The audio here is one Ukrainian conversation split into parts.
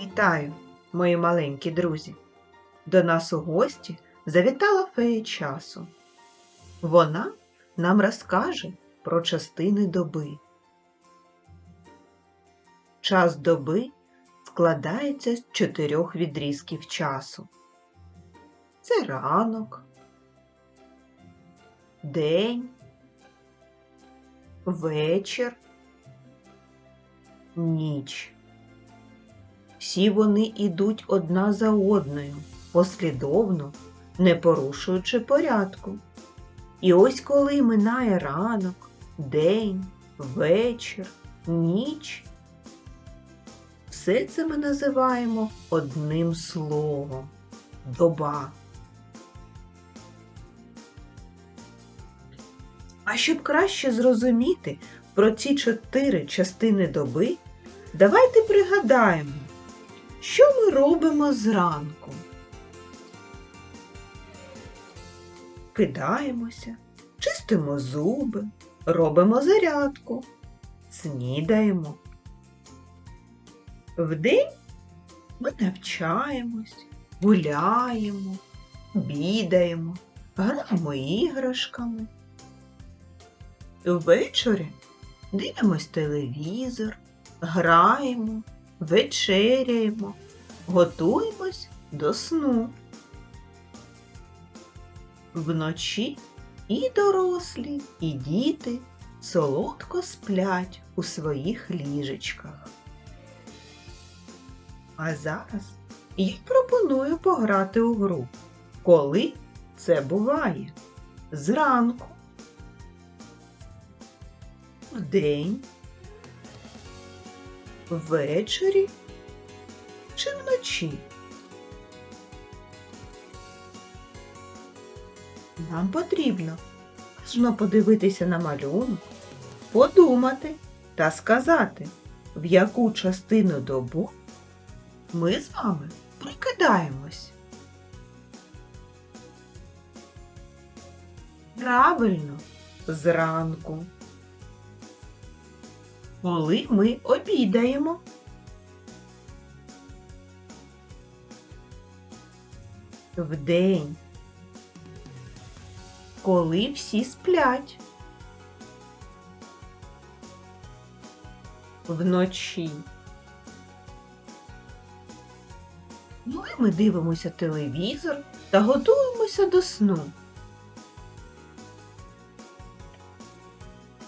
Вітаю, мої маленькі друзі! До нас у гості завітала фея часу. Вона нам розкаже про частини доби. Час доби складається з чотирьох відрізків часу. Це ранок, день, вечір, ніч. Всі вони ідуть одна за одною, послідовно, не порушуючи порядку. І ось коли минає ранок, день, вечір, ніч, все це ми називаємо одним словом доба. А щоб краще зрозуміти про ці чотири частини доби, давайте пригадаємо, що ми робимо зранку? Кидаємося, чистимо зуби, робимо зарядку, снідаємо. Вдень ми навчаємось, гуляємо, бідаємо, граємо іграшками. Ввечері дивимось телевізор, граємо, вечеряємо, готуємось до сну. Вночі і дорослі, і діти солодко сплять у своїх ліжечках. А зараз я пропоную пограти у гру. Коли це буває? Зранку, вдень, ввечері чи вночі? Нам потрібно уважно подивитися на малюнок, подумати та сказати, в яку частину добу ми з вами прокидаємось. Правильно, зранку. Коли ми обідаємо. Вдень. Коли всі сплять. Вночі. Коли ми дивимося телевізор та готуємося до сну.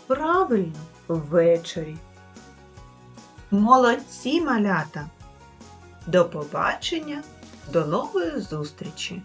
Правильно, ввечері. Молодці малята! До побачення, до нової зустрічі!